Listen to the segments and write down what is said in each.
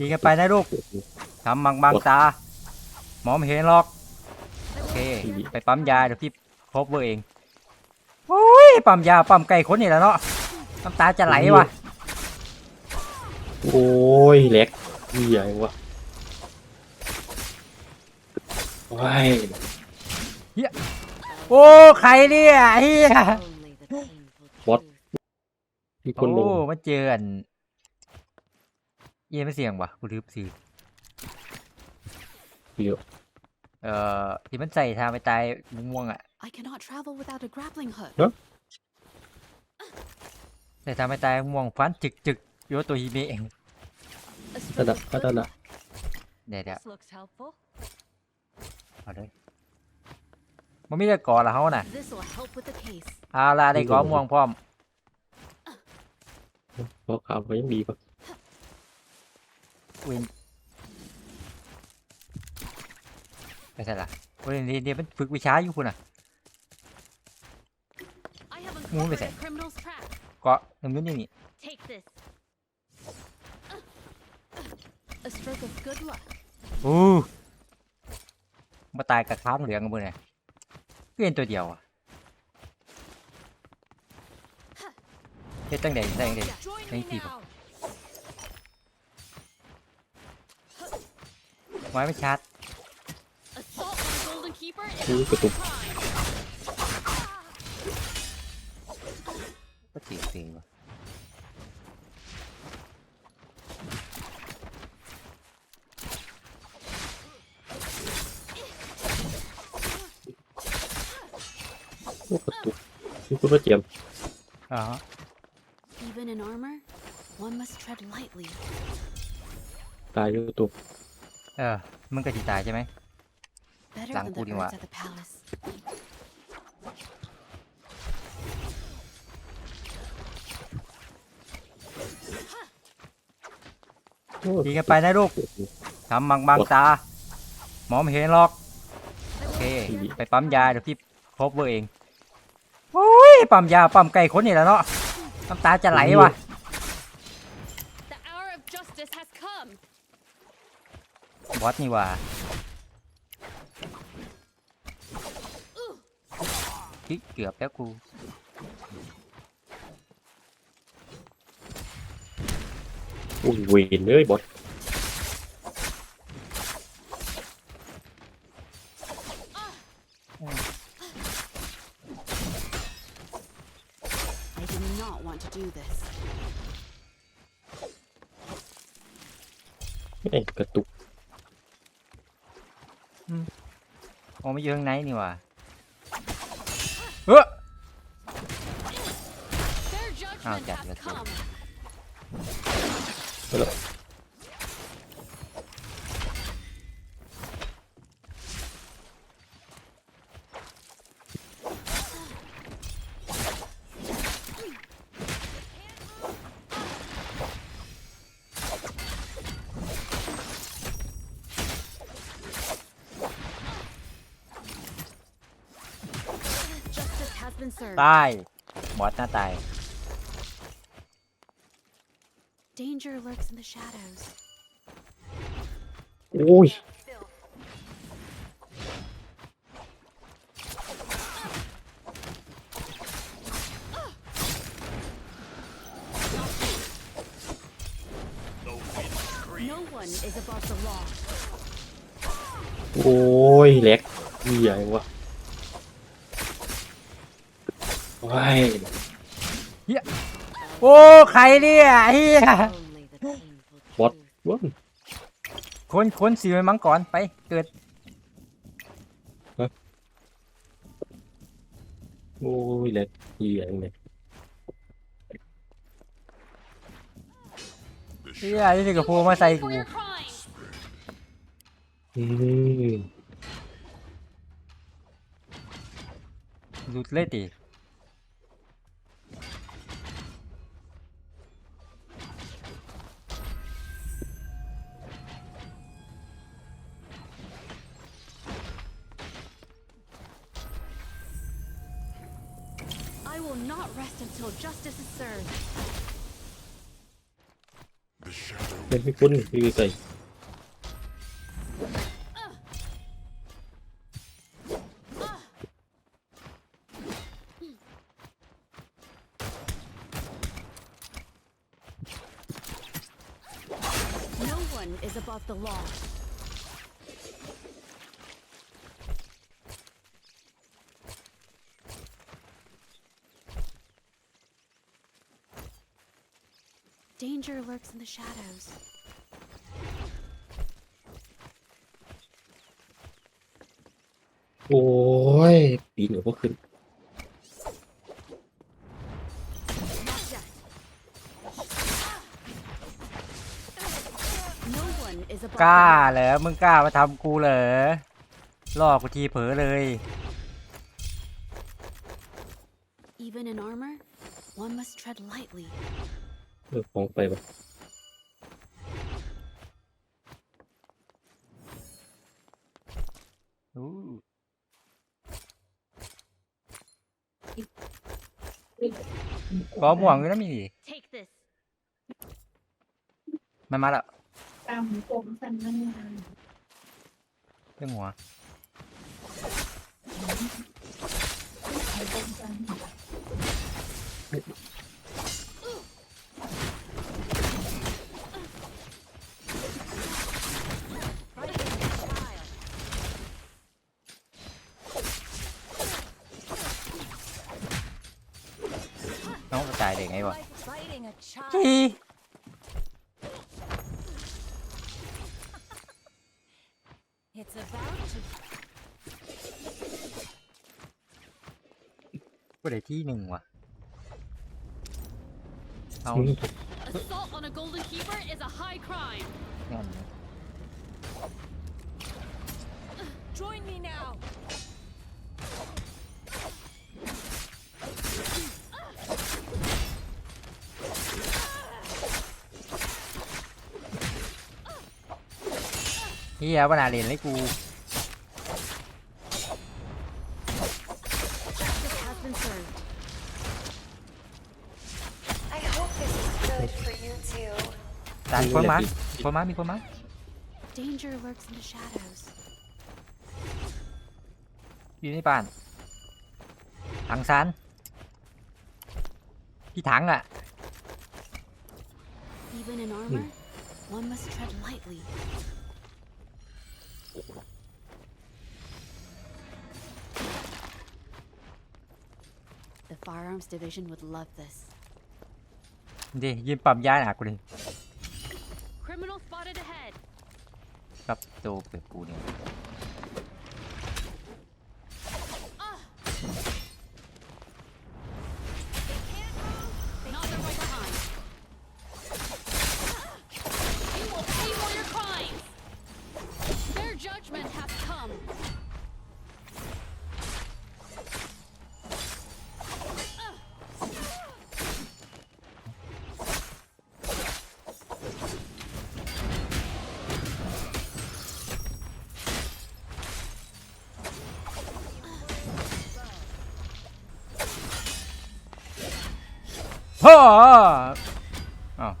ดีกันไปนะลูกทำบางบางๆตา หมอไม่เห็นหรอก โอเค ไปปั๊มยาเดี๋ยวพี่พบเวอร์เอง โอ้ย ปั๊มยาปั๊มไก่คนนี่แหละเนาะ น้ำตาจะไหลว่ะ โอ้ยเล็กใหญ่วะว้ายโอ้ ใครเนี่ยเฮียมีคนลโอ้งมาเจออัน เยี่ยไม่เสียงว่ะกูลืมซื้อเยอะเอ่อที่มันใส่ทางไปตายม่วงๆอะ I cannot travel without a grappling hook. ใส่ทางไปตายม่วงฟันจึกจึกๆโยตัวฮิเมะเอง A นั่น strip น่ะ of นั่น good น่ะเดี๋ยวเดี๋ยว This looks helpful. เอาเลยมันมีแต่ก่อละเขาน่ะ This will help with the case. เอาละได้ก่อม่วงพร้อมเพราะข่าวก็ยังดีป่ะ วินไปใช่ละโอ้ยนี่นี่มันฝึกวิชาอยู่คุณอะ I have Muốn về uncovered a sẻ. criminal's trap. เกาะหนึ่งนิดนี่นี่ Take this. A stroke of good luck. อู้มาตายกับค้างเหลืองกันบ่เนี่ยเพี้ยนตัวเดียวอะเฮ็ดตั้งแต่ตั้งแต่ Join Thank me you. now. ไว้ไม่ชัด Assault on the Golden Keeper is อู้ a กระตุก crime. ก็จีสิงว่ะโอ้กระตุกนี่คุณว่าเจียมอ๋อ Even in armor, one must tread lightly. ตายอยู่กระตุก เออ มึงก็จีตายใช่ไหม Better Lang than the kunin birds wa. at the palace. โอ้ดีกันไปนะลูกทำบางบางๆตา หมอไม่เห็นหรอก โอเค ไปปั๊มยาเดี๋ยวพี่พบเวอร์เอง โอ้ย ปั๊มยาปั๊มไก่คนนี่แหละเนาะ น้ำตาจะไหลว่ะ บอสนี่ว่าคิดเกือบแล้วกูโอ้ยเวนเลยบอส I did not want to do this. เอ้ยกระตุก โอ้ไม่อยู่ข้างในนี่ว่ะเฮ้อ Their judgment yeah, has let's go. come. ไปแล้ว been served. ตาย บอสหน้าตาย Danger lurks in the shadows. โอ้ย No one is above the law. โอ้ยเล็กใหญ่วะ ว้ายโอ้ใครเนี่ยเฮีย Only the painful What? truth. ว้าคนคนสีมังกรไปเกิดโอ้ยเล็กใหญ่เลยเฮียนี่กับพูมาใส่กู For your crime. อืมหลุดเลยติ will not rest until justice is served. The shadow เป็นไม่คุ้นไม่เคย No one is above the law. Danger lurks in the shadows. โอ้ยปีนหัวก็ขึ้น Not yet. No one is above กล้า the law. เหรอ มึงกล้ามาทำกูเหรอล่อกูทีเผลอเลย Even in armor, one must tread lightly. เออของไปปะอู้กอม่วงอยู่นะมีดิ Take this. มันมาแล้วตามผมสันมันงานเรื่องหัวผมสันน้องกระจายเด็กไงวะ Like fighting a child. จี It's about to กูได้ที่หนึ่งว่ะ เอามึง Assault on a golden keeper is a high crime. งั้น Join me now. เฮียว่านาเรียนเลยกู Justice has been served. I hope this is good for you too. ตานคนมาคนมามีคนมา Danger lurks in the shadows. อยู่ในบ้านถังซานพี่ถังอะ Even in armor, one must tread lightly. The firearms division would love this. ดิยืนปั๊มยาหนากูดิ Criminal spotted ahead. ครับโตเปิดกูเนี่ย ฮ่าอ้าว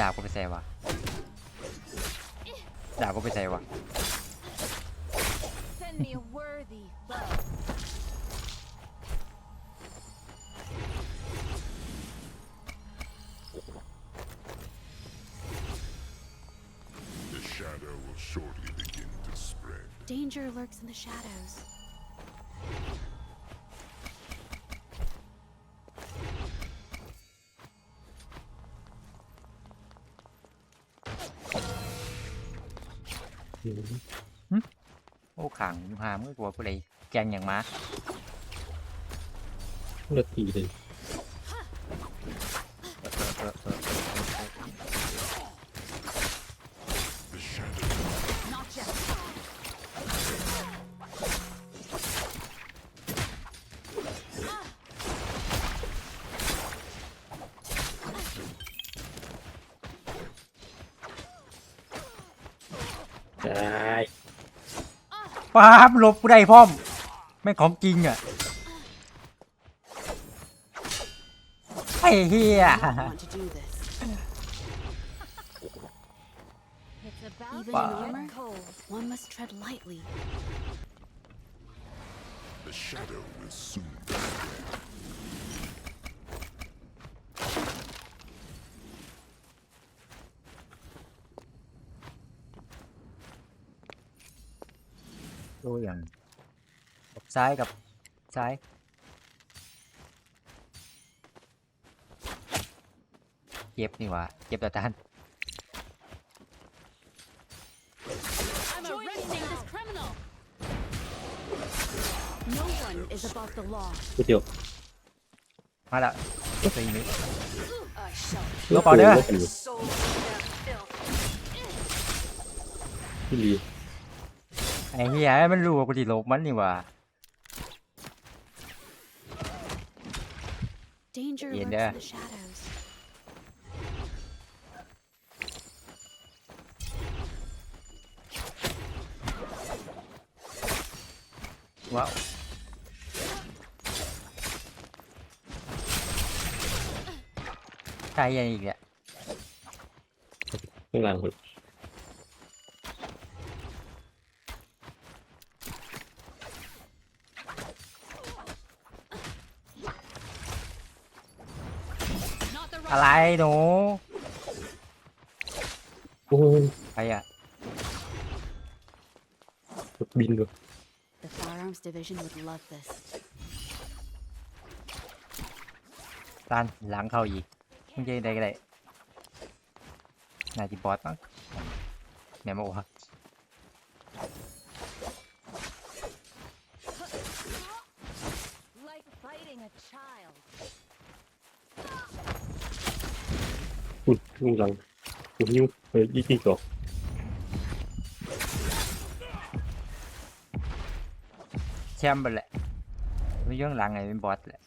ดาบกูไปใส่วะดาบกูไปใส่วะ Send me a worthy foe. The shadow will shortly begin to spread. Danger lurks in the shadows. Ừ. โอ้ขังหามก็กลัวกูเลยแกงอย่างมาเลือดตีเลย ได้ป้าบหลบกูได้พร้อม แม่งของจริงอะ ไอ้เฮีย want to do this. It's about Even Wow. in armor, one must tread lightly. The shadow will soon ดู อย่างซ้ายกับซ้ายเจ็บนี่หว่าเจ็บต่อต้าน I'm arresting this criminal. No one is above the law. ก๋วยเตี๋ยวมาแล้วสี่มิ I shall ลบเอาเด้อลบอยู่ soul their filth. พี่ลีไอ้เฮียมันรู้ว่ากูติลบมันนี่หว่า Danger Yeah, lurks yeah. in the shadows. ว้าวใครยังอีกเนี่ยข้างหลังคน อะไร right. หนูโอ้ยใครอะรถบินด้วย The firearms division would love this. ตันหลังเข้าอีกมึงจะได้ก็ได้น่าจะบอสมั้งแม่บอกว่า คุณข้างหลังคุณยิ้วเฮ้ยยี่ก่อกแชมป์ไปแหละไม่ย้อนหลังไงเป็นบอสแหละ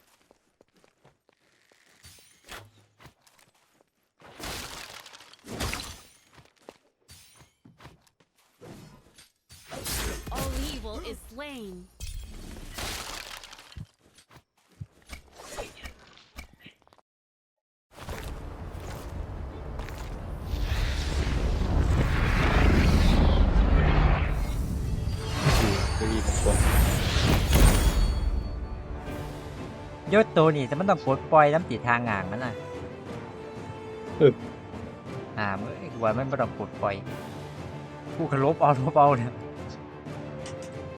ยศตัวนี่แต่มันต้องปลดปล่อยน้ำติดทางงานมันน่ะเออ อ่ามึงไอ้กว่ามันไม่ต้องปลดปล่อยกูขลบเอาลบเอาเนี่ย